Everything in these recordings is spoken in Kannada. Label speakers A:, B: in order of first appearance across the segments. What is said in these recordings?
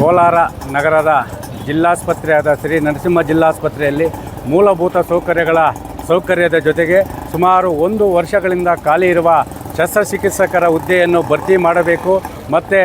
A: ಕೋಲಾರ ನಗರದ ಜಿಲ್ಲಾಸ್ಪತ್ರೆಯಾದ ಶ್ರೀ ನರಸಿಂಹ ಜಿಲ್ಲಾಸ್ಪತ್ರೆಯಲ್ಲಿ ಮೂಲಭೂತ ಸೌಕರ್ಯಗಳ ಸೌಕರ್ಯದ ಜೊತೆಗೆ ಸುಮಾರು ಒಂದು ವರ್ಷಗಳಿಂದ ಖಾಲಿ ಇರುವ ಶಸ್ತ್ರಚಿಕಿತ್ಸಕರ ಹುದ್ದೆಯನ್ನು ಭರ್ತಿ ಮಾಡಬೇಕು ಮತ್ತು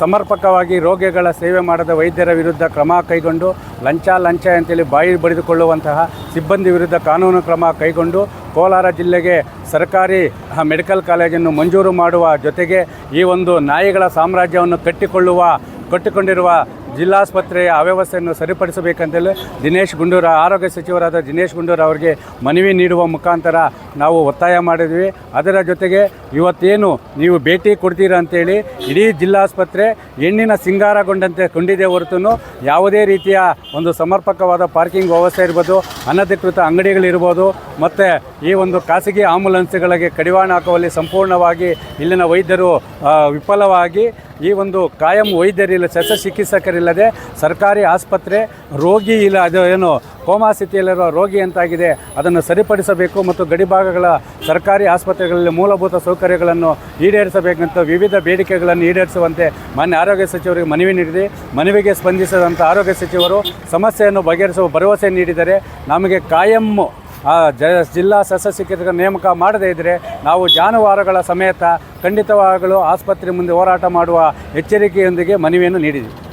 A: ಸಮರ್ಪಕವಾಗಿ ರೋಗಿಗಳ ಸೇವೆ ಮಾಡದ ವೈದ್ಯರ ವಿರುದ್ಧ ಕ್ರಮ ಕೈಗೊಂಡು ಲಂಚ ಲಂಚ ಅಂತೇಳಿ ಬಾಯಿ ಬಡಿದುಕೊಳ್ಳುವಂತಹ ಸಿಬ್ಬಂದಿ ವಿರುದ್ಧ ಕಾನೂನು ಕ್ರಮ ಕೈಗೊಂಡು ಕೋಲಾರ ಜಿಲ್ಲೆಗೆ ಸರ್ಕಾರಿ ಮೆಡಿಕಲ್ ಕಾಲೇಜನ್ನು ಮಂಜೂರು ಮಾಡುವ ಜೊತೆಗೆ ಈ ಒಂದು ನಾಯಿಗಳ ಸಾಮ್ರಾಜ್ಯವನ್ನು ಕಟ್ಟಿಕೊಳ್ಳುವ ಕಟ್ಟಿಕೊಂಡಿರುವ ಜಿಲ್ಲಾಸ್ಪತ್ರೆಯ ಅವ್ಯವಸ್ಥೆಯನ್ನು ಸರಿಪಡಿಸಬೇಕಂತೇಳಿ ದಿನೇಶ್ ಗುಂಡೂರ, ಆರೋಗ್ಯ ಸಚಿವರಾದ ದಿನೇಶ್ ಗುಂಡೂರ ಅವರಿಗೆ ಮನವಿ ನೀಡುವ ಮುಖಾಂತರ ನಾವು ಒತ್ತಾಯ ಮಾಡಿದ್ವಿ. ಅದರ ಜೊತೆಗೆ ಇವತ್ತೇನು ನೀವು ಭೇಟಿ ಕೊಡ್ತೀರಾ ಅಂತೇಳಿ ಇಡೀ ಜಿಲ್ಲಾಸ್ಪತ್ರೆ ಹೆಣ್ಣಿನ ಸಿಂಗಾರಗೊಂಡಂತೆ ಕೊಂಡಿದೆ ಹೊರತು ಯಾವುದೇ ರೀತಿಯ ಒಂದು ಸಮರ್ಪಕವಾದ ಪಾರ್ಕಿಂಗ್ ವ್ಯವಸ್ಥೆ ಇರ್ಬೋದು, ಅನಧಿಕೃತ ಅಂಗಡಿಗಳಿರ್ಬೋದು, ಮತ್ತು ಈ ಒಂದು ಖಾಸಗಿ ಆಂಬುಲೆನ್ಸ್ಗಳಿಗೆ ಕಡಿವಾಣ ಹಾಕುವಲ್ಲಿ ಸಂಪೂರ್ಣವಾಗಿ ಇಲ್ಲಿನ ವೈದ್ಯರು ವಿಫಲವಾಗಿ ಈ ಒಂದು ಕಾಯಂ ವೈದ್ಯರಿಲ್ಲ ಶಸ್ತ್ರಚಿಕಿತ್ಸಕರಿಲ್ಲದೆ ಸರ್ಕಾರಿ ಆಸ್ಪತ್ರೆ, ರೋಗಿ ಇಲ್ಲ ಅದು ಏನು, ಕೋಮಾ ಸ್ಥಿತಿಯಲ್ಲಿರುವ ರೋಗಿ ಅಂತಾಗಿದೆ ಅದನ್ನು ಸರಿಪಡಿಸಬೇಕು ಮತ್ತು ಗಡಿಭಾಗಗಳ ಸರ್ಕಾರಿ ಆಸ್ಪತ್ರೆಗಳಲ್ಲಿ ಮೂಲಭೂತ ಸೌಕರ್ಯಗಳನ್ನು ಈಡೇರಿಸಬೇಕಂತ ವಿವಿಧ ಬೇಡಿಕೆಗಳನ್ನು ಈಡೇರಿಸುವಂತೆ ಮಾನ್ಯ ಆರೋಗ್ಯ ಸಚಿವರಿಗೆ ಮನವಿ ನೀಡಿದೆ. ಮನವಿಗೆ ಸ್ಪಂದಿಸಿದಂಥ ಆರೋಗ್ಯ ಸಚಿವರು ಸಮಸ್ಯೆಯನ್ನು ಬಗೆಹರಿಸುವ ಭರವಸೆ ನೀಡಿದರೆ ನಮಗೆ ಕಾಯಂ ಜ, ಜಿಲ್ಲಾ ಶಸ್ತ್ರಚಿಕಿತ್ಸಕ ನೇಮಕ ಮಾಡದೇ ಇದ್ದರೆ ನಾವು ಜಾನುವಾರುಗಳ ಸಮೇತ ಖಂಡಿತವಾಗಲೂ ಆಸ್ಪತ್ರೆ ಮುಂದೆ ಹೋರಾಟ ಮಾಡುವ ಎಚ್ಚರಿಕೆಯೊಂದಿಗೆ ಮನವಿಯನ್ನು ನೀಡಿದ್ದೀವಿ